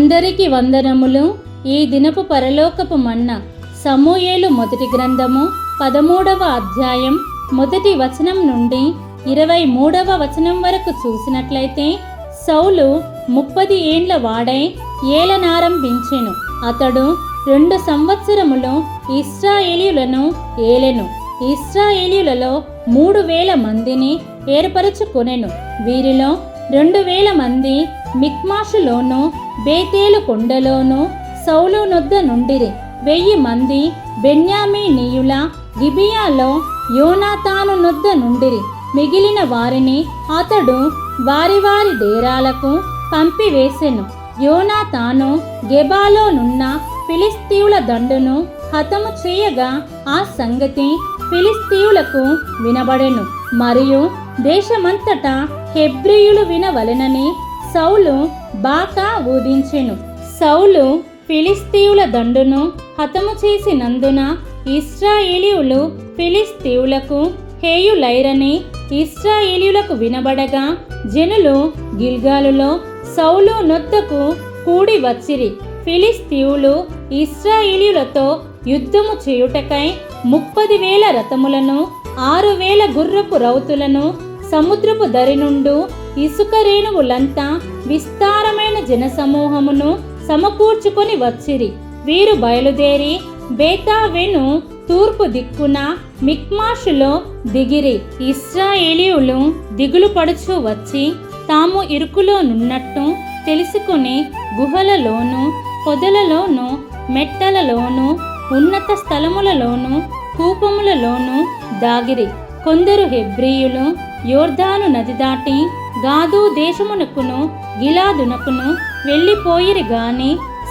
అందరికి వందనములు. ఈ దినపు పరలోకపు మన్న సమూయేలు మొదటి గ్రంథము పదమూడవ అధ్యాయం మొదటి వచనం నుండి ఇరవై మూడవ వచనం వరకు చూసినట్లయితే సౌలు ముప్పది ఏండ్ల వాడై ఏలనారంభించెను. అతడు రెండు సంవత్సరములు ఇస్రాయేలీయులను ఏలెను. ఇస్రాయేలీయులలో మూడు వేల మందిని ఏర్పరచుకొనెను. వీరిలో రెండు వేల మంది మిక్మాషులోను బేతేలు కొండలోనూ సౌలు నొద్ద నుండిరి. వెయ్యి మంది బెన్యామీనీయుల గిబియాలో యోనాతాను నొద్ద నుండిరి. మిగిలిన వారిని అతడు వారి వారి డేరాలకు పంపివేసెను. యోనాతాను గెబాలోనున్న ఫిలిస్తీవుల దండును హతము చేయగా ఆ సంగతి ఫిలిస్తీవులకు వినబడెను. మరియు దేశమంతటా హెబ్రియులు వినవలెనని సౌలు బాకా ఊదించెను. సౌలు ఫిలిస్తీవుల దండును హతము చేసినందున ఇస్రాయేలీయులు ఫిలిస్తీవులకు హేయులైరని ఇస్రాయేలీయులకు వినబడగా జనులు గిల్గాలులో సౌలు నొద్దకు కూడి వచ్చిరి. ఫిలిస్తీవులు ఇస్రాయేలీయులతో యుద్ధము చేయుటకై ముప్పది వేల రథములను ఆరు వేల గుర్రపు రౌతులను సముద్రపు దరి నుండు ఇసుక రేణువులంతా విస్తారమైన జనసమూహమును సమకూర్చుకొని వచ్చిరి. వీరు బయలుదేరి బేతావెను తూర్పు దిక్కున మిక్మాషులో దిగిరి. ఇస్రాయేలీయులు దిగులు పడుచు వచ్చి తాము ఇరుకులో నున్నట్టు తెలుసుకుని గుహలలోను పొదలలోను మెట్టలలోను ఉన్నత స్థలములలోను కూపములలోను దాగిరి. కొందరు హెబ్రీయులు యోర్దాను నది దాటి గాదు దేశమునకును గిలాదునకును వెళ్ళిపోయిరి గాని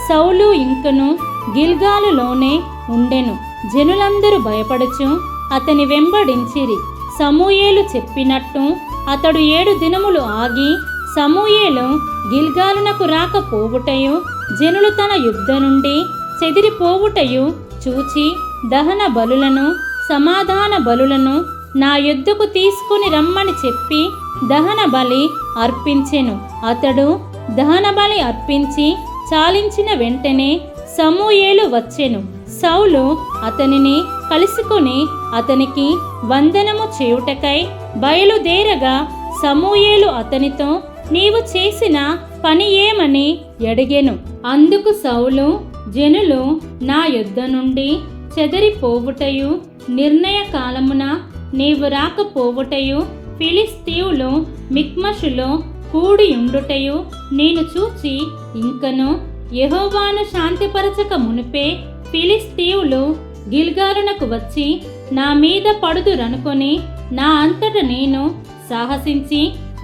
సౌలు ఇంకను గిల్గాలులోనే ఉండెను. జనులందరూ భయపడుచు అతని వెంబడించిరి. సమూయేలు చెప్పినట్టు అతడు ఏడు దినములు ఆగి సమూయేలు గిల్గాలునకు రాకపోవుటయు జనులు తన యుద్ధ నుండి చెదిరిపోవుటయు చూచి దహన బలులను సమాధాన బలులను నా యుద్ధకు తీసుకుని రమ్మని చెప్పి దహన బలి అర్పించెను. అతడు దహన బలి అర్పించి చాలించిన వెంటనే సమూయేలు వచ్చెను. సౌలు అతనిని కలుసుకొని అతనికి వందనము చేయుటకై బయలుదేరగా సమూయేలు అతనితో నీవు చేసిన పని ఏమని? అడిగెను. అందుకు సౌలు జనులు నా యుద్ధ నుండి చెదరిపోవుటయు నిర్ణయ కాలమున నీవు రాకపోవుటయు ఫిలిస్తీయులు మిక్మషులో కూడి ఉండుటయు నేను చూచి ఇంకను యహోవాను శాంతిపరచక మునిపే ఫిలిస్తీవులు గిల్గారునకు వచ్చి నా మీద పడుదురనుకొని నా అంతట నేను సాహసించి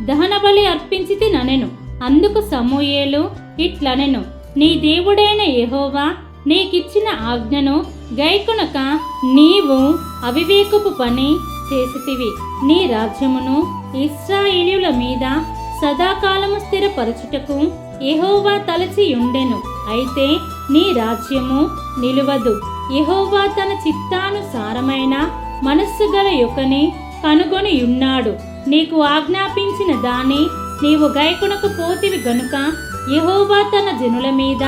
దహనబలి అర్పించి ననెను అందుకు సమూయేలు ఇట్లనెను నీ దేవుడైన యహోవా నీకిచ్చిన ఆజ్ఞను గైకునక నీవు అవివేకపు పని చేసితివి. నీ రాజ్యమును ఇస్రాయేలీయుల మీద సదాకాలము స్థిరపరచుటకు ఎహోవా తలచి ఉండెను అయితే నీ రాజ్యము నిలువదు. ఎహోవా తన చిత్తానుసారమైన మనస్సు గల యొక్కని కనుగొని ఉన్నాడు నీకు ఆజ్ఞాపించిన దాని నీవు గైకునకు పోతివి గనుక ఎహోవా తన జనుల మీద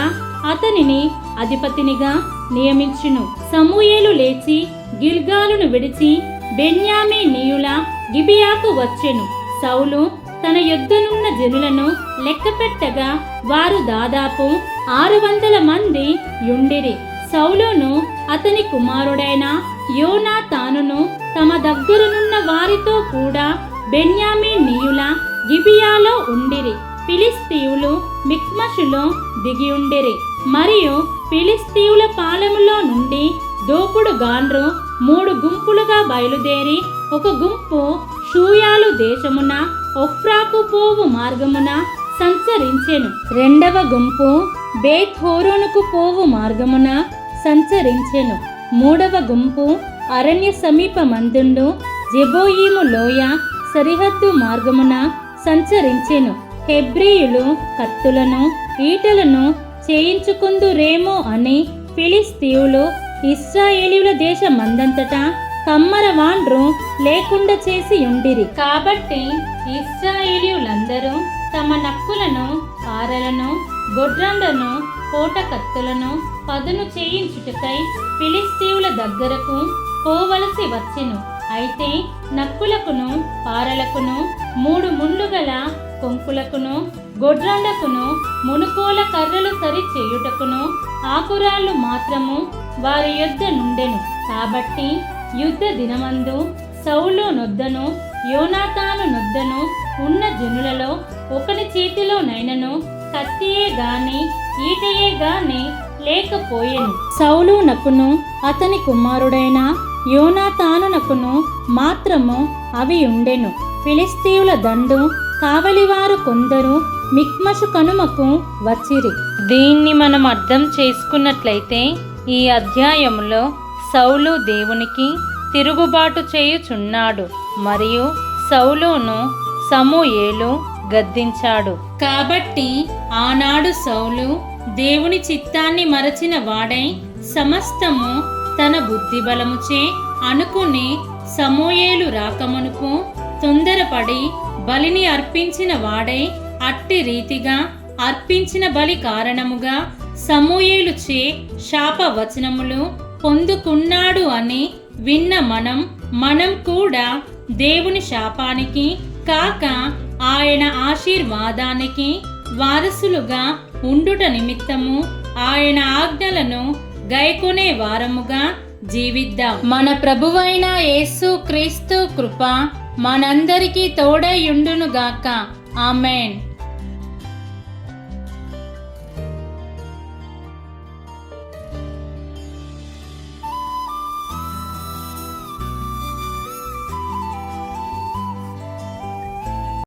అతనిని అధిపతినిగా నియమించును. సమూయేలు లేచి గిల్గాలును విడిచి బెన్యామి నీయుల గిబియాకు వచ్చెను. సౌలు తన యుద్ధనున్న జనులను లెక్కపెట్టగా వారు దాదాపు ఆరు వందల మంది యుండిరి. సౌలును అతని కుమారుడైన యోనా తానును తమ దగ్గరనున్న వారితో కూడా బెన్యామి నీయుల గిబియాలో ఉండిరి. ఫిలిస్తీయులు మిక్మషులో దిగియుండిరి. మరియు ఫిలిస్తీయుల పాలెములో నుండి దోపుడు గాండ్రు మూడు గుంపులుగా బయలుదేరి ఒక గుంపు షూయాలు దేశమున ఒఫ్రాకు పోవు మార్గమున సంచరించెను. రెండవ గుంపు బేత్ పోవు మార్గమున సంచరించెను. మూడవ గుంపు అరణ్య సమీప మందుండు జెబోయిము లోయ సరిహద్దు మార్గమున సంచరించెను. హెబ్రీయులు కత్తులను ఈటలను చేయించుకుందురేమో అని ఫిలిస్తీయులు ఇస్రాయేలీల దేశమందంతటా కమ్మరవాండ్రు లేకుండా చేసి ఉండిరి. కాబట్టి ఇస్రాయేలీయులందరూ తమ నక్కులను పారలను గొడ్రండను కోటకత్తులను పదును చేయించుటకై ఫిలిస్తీవుల దగ్గరకు పోవలసి వచ్చెను. అయితే నక్కులకును పారలకును మూడు ముళ్ళు గల కొంకులకును గొడ్రండకును మునుకోల కర్రలు సరి చేయుటకును ఆకురాళ్ళు మాత్రము వారి యొద్ద నుండెను. కాబట్టి యుద్ధ దినమందు సౌలు నొద్దను యోనాతాను నొద్దను ఉన్న జనులలో ఒకని చేతిలో నైనను కత్తియే గాని ఈటయే గాని లేకపోయెను. సౌలు నకును అతని కుమారుడైన యోనాతానునకును మాత్రము అవి ఉండెను. ఫిలిస్తీయుల దండు కావలివారు కొందరు మిక్మషు కనుమకు వచ్చిరి. దీన్ని మనం అర్థం చేసుకున్నట్లయితే ఈ అధ్యాయంలో సౌలు దేవునికి తిరుగుబాటు చేయుచున్నాడు మరియు సౌలును సమూయేలు గద్దించాడు. కాబట్టి ఆనాడు సౌలు దేవుని చిత్తాన్ని మరచిన వాడై సమస్తము తన బుద్ధి బలముచే అనుకుని సమూయేలు రాకమునుకు తొందరపడి బలిని అర్పించిన వాడై అట్టి రీతిగా అర్పించిన బలి కారణముగా సమూయేలు చే శాప వచనములు పొందుకున్నాడు అని విన్న మనం మనం కూడా దేవుని శాపానికి కాక ఆయన ఆశీర్వాదానికి వారసులుగా ఉండుట నిమిత్తము ఆయన ఆజ్ఞలను గైకొనే వారముగా జీవిద్దాం. మన ప్రభువైన యేసు క్రీస్తు కృప మనందరికీ తోడయుండునుగాక ఆమెన్.